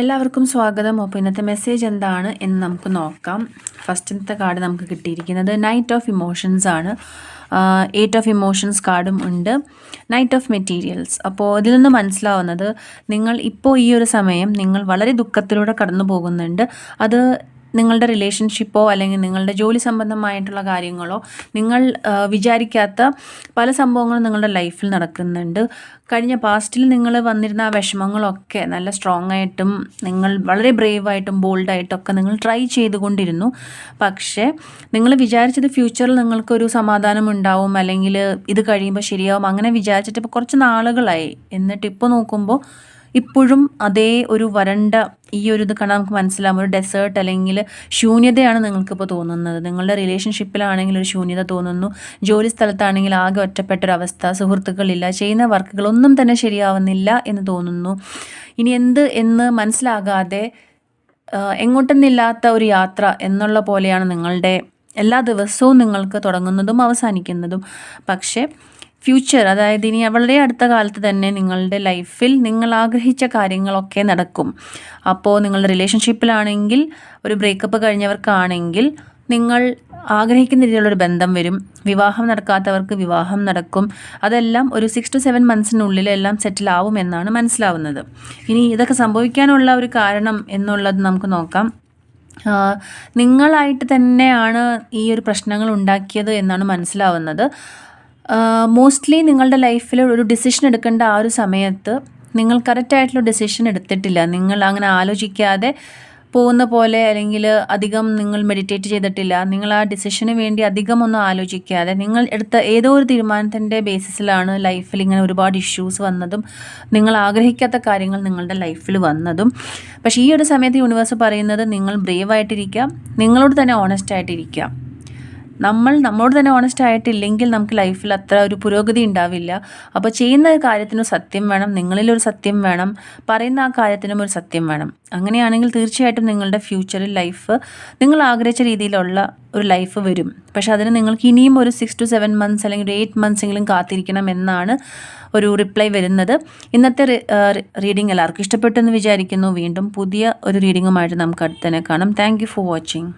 എല്ലാവർക്കും സ്വാഗതം. അപ്പോൾ ഇന്നത്തെ മെസ്സേജ് എന്താണ് എന്ന് നമുക്ക് നോക്കാം. ഫസ്റ്റത്തെ കാർഡ് നമുക്ക് കിട്ടിയിരിക്കുന്നത് നൈറ്റ് ഓഫ് ഇമോഷൻസ് ആണ്. എയ്റ്റ് ഓഫ് ഇമോഷൻസ് കാർഡും ഉണ്ട്. നൈറ്റ് ഓഫ് മെറ്റീരിയൽസ് അപ്പോൾ ഇതിൽ നിന്ന് മനസ്സിലാവുന്നത് നിങ്ങൾ ഇപ്പോൾ ഈ ഒരു സമയം നിങ്ങൾ വളരെ ദുഃഖത്തിലൂടെ കടന്നു പോകുന്നുണ്ട് അത് നിങ്ങളുടെ റിലേഷൻഷിപ്പോ അല്ലെങ്കിൽ നിങ്ങളുടെ ജോലി സംബന്ധമായിട്ടുള്ള കാര്യങ്ങളോ നിങ്ങൾ വിചാരിക്കാത്ത പല സംഭവങ്ങളും നിങ്ങളുടെ ലൈഫിൽ നടക്കുന്നുണ്ട്. കഴിഞ്ഞ പാസ്റ്റിൽ നിങ്ങൾ വന്നിരുന്ന ആ വിഷമങ്ങളൊക്കെ നല്ല സ്ട്രോങ് ആയിട്ടും നിങ്ങൾ വളരെ ബ്രേവായിട്ടും ബോൾഡായിട്ടൊക്കെ നിങ്ങൾ ട്രൈ ചെയ്തുകൊണ്ടിരുന്നു. പക്ഷേ നിങ്ങൾ വിചാരിച്ചത് ഫ്യൂച്ചറിൽ നിങ്ങൾക്കൊരു സമാധാനം ഉണ്ടാവും അല്ലെങ്കിൽ ഇത് കഴിയുമ്പോൾ ശരിയാവും അങ്ങനെ വിചാരിച്ചിട്ട് ഇപ്പോൾ കുറച്ച് നാളുകളായി. എന്നിട്ട് ഇപ്പോൾ നോക്കുമ്പോൾ ഇപ്പോഴും അതേ ഒരു വരണ്ട ഈ ഒരു ഇത് കാണാൻ നമുക്ക് മനസ്സിലാവും. ഒരു ഡെസേർട്ട് അല്ലെങ്കിൽ ശൂന്യതയാണ് നിങ്ങൾക്കിപ്പോൾ തോന്നുന്നത്. നിങ്ങളുടെ റിലേഷൻഷിപ്പിലാണെങ്കിൽ ഒരു ശൂന്യത തോന്നുന്നു. ജോലി സ്ഥലത്താണെങ്കിൽ ആകെ ഒറ്റപ്പെട്ടൊരവസ്ഥ സുഹൃത്തുക്കളില്ല ചെയ്യുന്ന വർക്കുകളൊന്നും തന്നെ ശരിയാവുന്നില്ല എന്ന് തോന്നുന്നു. ഇനി എന്ത് എന്ന് മനസ്സിലാകാതെ എങ്ങോട്ടെന്നില്ലാത്ത ഒരു യാത്ര എന്നുള്ള പോലെയാണ് നിങ്ങളുടെ എല്ലാ ദിവസവും നിങ്ങൾക്ക് തുടങ്ങുന്നതും അവസാനിക്കുന്നതും. പക്ഷേ ഫ്യൂച്ചർ അതായത് ഇനി വളരെ അടുത്ത കാലത്ത് തന്നെ നിങ്ങളുടെ ലൈഫിൽ നിങ്ങൾ ആഗ്രഹിച്ച കാര്യങ്ങളൊക്കെ നടക്കും. അപ്പോൾ നിങ്ങളുടെ റിലേഷൻഷിപ്പിലാണെങ്കിൽ ഒരു ബ്രേക്കപ്പ് കഴിഞ്ഞവർക്കാണെങ്കിൽ നിങ്ങൾ ആഗ്രഹിക്കുന്ന രീതിയിലുള്ളൊരു ബന്ധം വരും. വിവാഹം നടക്കാത്തവർക്ക് വിവാഹം നടക്കും. അതെല്ലാം ഒരു സിക്സ് ടു സെവൻ മന്ത്സിനുള്ളിൽ എല്ലാം സെറ്റിൽ ആവുമെന്നാണ് മനസ്സിലാവുന്നത്. ഇനി ഇതൊക്കെ സംഭവിക്കാനുള്ള ഒരു കാരണം എന്നുള്ളത് നമുക്ക് നോക്കാം. നിങ്ങളായിട്ട് തന്നെയാണ് ഈ ഒരു പ്രശ്നങ്ങൾ ഉണ്ടാക്കിയത് എന്നാണ് മനസ്സിലാവുന്നത്. മോസ്റ്റ്ലി നിങ്ങളുടെ ലൈഫിൽ ഒരു ഡിസിഷൻ എടുക്കേണ്ട ആ ഒരു സമയത്ത് നിങ്ങൾ കറക്റ്റായിട്ടുള്ള ഡിസിഷൻ എടുത്തിട്ടില്ല. നിങ്ങൾ അങ്ങനെ ആലോചിക്കാതെ പോകുന്ന പോലെ അല്ലെങ്കിൽ അധികം നിങ്ങൾ മെഡിറ്റേറ്റ് ചെയ്തിട്ടില്ല. നിങ്ങൾ ആ ഡിസിഷന് വേണ്ടി അധികം ഒന്നും ആലോചിക്കാതെ നിങ്ങൾ എടുത്ത ഏതോ ഒരു തീരുമാനത്തിന്റെ ബേസിസിലാണ് ലൈഫിൽ ഇങ്ങനെ ഒരുപാട് ഇഷ്യൂസ് വന്നതും നിങ്ങൾ ആഗ്രഹിക്കാത്ത കാര്യങ്ങൾ നിങ്ങളുടെ ലൈഫിൽ വന്നതും. പക്ഷേ ഈ ഒരു സമയത്ത് യൂണിവേഴ്സ് പറയുന്നത് നിങ്ങൾ ബ്രേവ് ആയിട്ടിരിക്കുക നിങ്ങളോട് തന്നെ ഓണസ്റ്റ് ആയിട്ടിരിക്കുക നമ്മൾ നമ്മോട് തന്നെ ഓണസ്റ്റ് ആയിട്ടില്ലെങ്കിൽ നമുക്ക് ലൈഫിൽ അത്ര ഒരു പുരോഗതി ഉണ്ടാവില്ല. അപ്പോൾ ചെയ്യുന്ന കാര്യത്തിനും സത്യം വേണം നിങ്ങളിലൊരു സത്യം വേണം പറയുന്ന ആ കാര്യത്തിനും ഒരു സത്യം വേണം. അങ്ങനെയാണെങ്കിൽ തീർച്ചയായിട്ടും നിങ്ങളുടെ ഫ്യൂച്ചറിൽ ലൈഫ് നിങ്ങൾ ആഗ്രഹിച്ച രീതിയിലുള്ള ഒരു ലൈഫ് വരും. പക്ഷേ അതിന് നിങ്ങൾക്ക് ഇനിയും ഒരു സിക്സ് ടു സെവൻ മന്ത്സ് അല്ലെങ്കിൽ ഒരു എയ്റ്റ് മന്ത്സ് എങ്കിലും കാത്തിരിക്കണം എന്നാണ് ഒരു റിപ്ലൈ വരുന്നത്. ഇന്നത്തെ റീഡിംഗ് എല്ലാവർക്കും ഇഷ്ടപ്പെട്ടെന്ന് വിചാരിക്കുന്നു. വീണ്ടും പുതിയ ഒരു റീഡിങ്ങുമായിട്ട് നമുക്ക് അടുത്തന്നെ കാണാം. Thank for watching